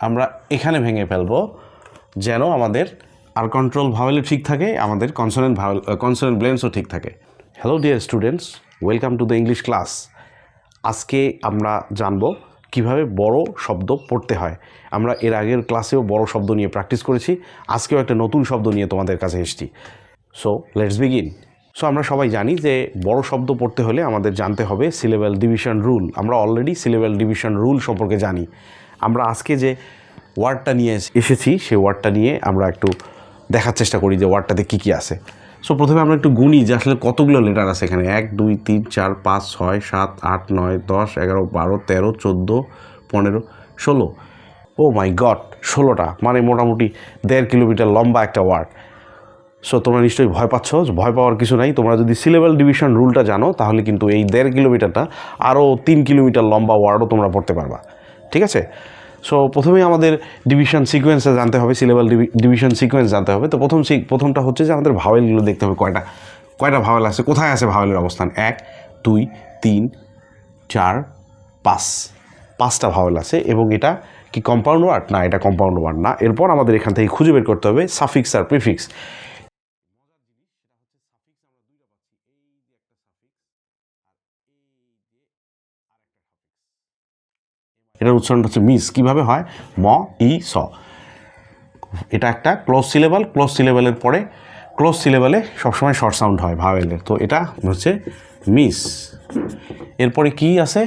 আমরা এখানে ভেঙে ফেলব যেন আমাদের আর কন্ট্রোল ভাওয়েলও ঠিক থাকে, আমাদের কনসোনেন্ট ভাওয়েল কনসোনেন্ট ব্লেন্সও ঠিক থাকে। Hello dear students welcome to the English class আজকে আমরা জানব কীভাবে বড় শব্দ পড়তে হয়। আমরা এর আগের ক্লাসেও বড় শব্দ নিয়ে প্র্যাকটিস করেছি, আজকেও একটা নতুন শব্দ নিয়ে তোমাদের কাছে এসেছি। সো লেটস বিগিন সো আমরা সবাই জানি যে বড় শব্দ পড়তে হলে আমাদের জানতে হবে সিলেবেল ডিভিশন রুল আমরা অলরেডি সিলেবেল ডিভিশন রুল সম্পর্কে জানি। আমরা আজকে যে ওয়ার্ডটা নিয়ে এসেছি, সেই ওয়ার্ডটা নিয়ে আমরা একটু দেখার চেষ্টা করি যে ওয়ার্ডটাতে কী কী আছে। সো প্রথমে আমরা একটু গুনি যে আসলে কতগুলো লেটার আছে এখানে। এক, দুই, তিন, চার, পাঁচ, ছয়, সাত, আট, নয়, দশ, এগারো, বারো, তেরো, চোদ্দ, পনেরো, ষোলো। ও মাই গড ষোলোটা। মানে মোটামুটি দেড় কিলোমিটার লম্বা একটা ওয়ার্ড সো তোমরা নিশ্চয়ই ভয় পাচ্ছ। ভয় পাওয়ার কিছু নাই। তোমরা যদি সিলেবেল ডিভিশন রুলটা জানো, তাহলে কিন্তু এই দেড় কিলোমিটারটা আরও তিন কিলোমিটার লম্বা ওয়ার্ডও তোমরা পড়তে পারবা। ঠিক আছে? সো প্রথমেই আমাদের ডিভিশন সিকোয়েন্সে জানতে হবে সিলেবেল ডিভিশন সিকোয়েন্স জানতে হবে। তো প্রথম প্রথমটা হচ্ছে যে আমাদের ভাওয়েলগুলো দেখতে হবে কয়টা কয়টা ভাওয়েল আছে, কোথায় আছে ভাওয়েলের অবস্থান? এক, দুই, তিন, চার, পাঁচ। পাঁচটা ভাওয়েল আছে এবং এটা কি কম্পাউন্ড ওয়ার্ড না, এটা কম্পাউন্ড ওয়ার্ড না। এরপর আমাদের এখান থেকে খুঁজে বের করতে হবে সাফিক্স আর প্রিফিক্স এটার উচ্চারণটা হচ্ছে মিস। কীভাবে হয়? ম, ই, স। এটা একটা ক্লোজ সিলেবাল, ক্লোজ সিলেবালের পরে ক্লোজ সিলেবালে সবসময় শর্ট সাউন্ড হয় ভাওয়েলের। তো এটা হচ্ছে মিস। এরপরে কি আছে?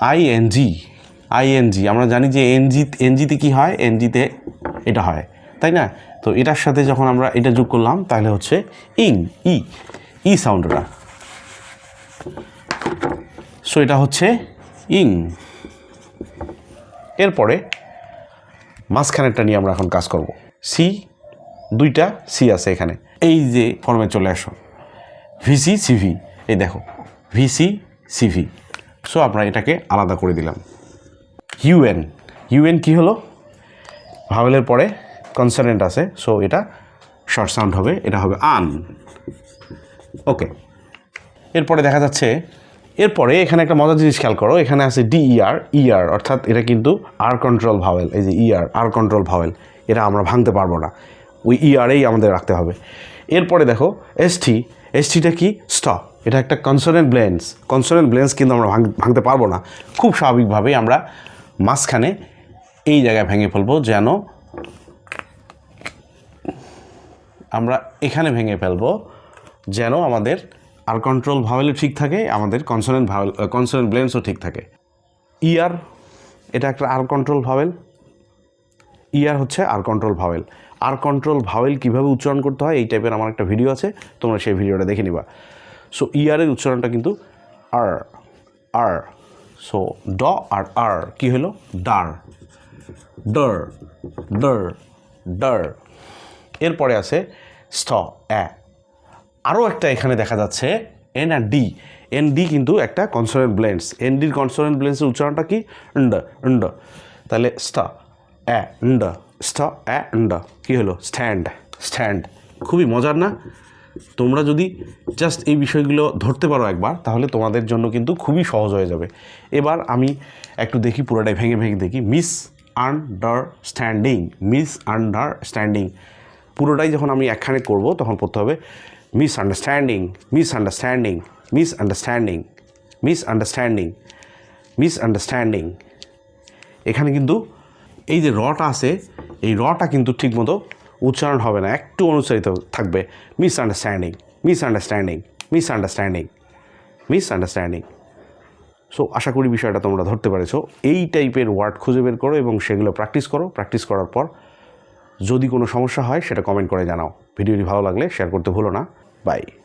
I, N, G. I, N, G. আমরা জানি যে এনজি এনজিতে কী হয়? এনজিতে এটা হয়। তাই না? তো এটার সাথে যখন আমরা এটা যোগ করলাম, তাহলে হচ্ছে ইং, ই। ই সাউন্ড ওটা সো এটা হচ্ছে ইং। এরপরে মাঝখানেরটা নিয়ে আমরা এখন কাজ করব। সি, দুইটা সি আছে এখানে। এই যে ফর্মে চলে আসো। V C, C V. এই দেখো, ভিসি, সিভি। সো আমরা এটাকে আলাদা করে দিলাম। ইউএন। ইউএন কি হলো? ভাওয়েলের পরে কনসারেন্ট আছে, সো এটা শর্ট সাউন্ড হবে, এটা হবে আন। ওকে। এরপরে দেখা যাচ্ছে এরপরে এখানে একটা মজার জিনিস খেয়াল করো, এখানে আছে ডিইআর ইআর অর্থাৎ এটা কিন্তু আর কন্ট্রোল ভাওয়েল এই যে ইআর আর কন্ট্রোল ভাওয়েল এটা আমরা ভাঙতে পারব না। ওই ইআরেই আমাদের রাখতে হবে। এরপরে দেখো এসটি এসটিটা কি? স্ট এটা একটা কনসোনেন্ট ব্লেন্স কনসোনেন্ট ব্লেন্স কিন্তু আমরা ভাঙ- ভাঙতে পারব না। খুব স্বাভাবিকভাবেই আমরা মাঝখানে এই জায়গায় ভেঙে ফেলব যেন আমরা এখানে ভেঙে ফেলব, যেন আমাদের আর কন্ট্রোল ভাওয়েলও ঠিক থাকে, আমাদের কনসোনেন্ট ভাওয়েল কনসোনেন্ট ব্লেন্সও ঠিক থাকে। ইয়ার এটা একটা আর কন্ট্রোল ভাওয়েল ইয়ার হচ্ছে R control vowel R control vowel কীভাবে উচ্চারণ করতে হয়, এই টাইপের আমার একটা ভিডিও আছে, তোমরা সেই ভিডিওটা দেখে নিবা। সো ইয়ারের উচ্চারণটা কিন্তু আর আর সো ড আর আর কী হলো? ডার। ডর ডর ডর এরপরে আছে স্থ অ্যা আরও একটা এখানে দেখা যাচ্ছে এন আর ডি এন ডি কিন্তু একটা কনসোনেন্ট ব্লেন্ডস এন ডির কনসোনেন্ট ব্লেন্ডসের উচ্চারণটা কি? ন্ড ন্ড তাহলে স্থ অ্যা ন্ড স্থ অ্যা ন্ড কী হলো? স্ট্যান্ড স্ট্যান্ড খুবই মজার না? তোমরা যদি জাস্ট এই বিষয়গুলো ধরতে পারো একবার, তাহলে তোমাদের জন্য কিন্তু খুবই সহজ হয়ে যাবে। এবার আমি একটু দেখি পুরোটাই ভেঙে ভেঙে দেখি। মিস আন্ডারস্ট্যান্ডিং মিস আন্ডারস্ট্যান্ডিং পুরোটাই যখন আমি একখানে করব, তখন পড়তে হবে understanding misunderstanding misunderstanding এখানে কিন্তু এই যে রটা আছে, এই রটা কিন্তু ঠিকমতো উচ্চারণ হবে না, একটু অনুচ্চারিত থাকবে। Misunderstanding misunderstanding miss misunderstanding so আশা করি বিষয়টা তোমরা ধরতে পেরেছ। এই টাইপের ওয়ার্ড খুঁজে বের করো এবং সেগুলো প্র্যাকটিস করো। প্র্যাকটিস করার পর যদি কোনো সমস্যা হয়, সেটা কমেন্ট করে জানাও। ভিডিওটি ভালো লাগলে শেয়ার করতে ভুলো না। Bye.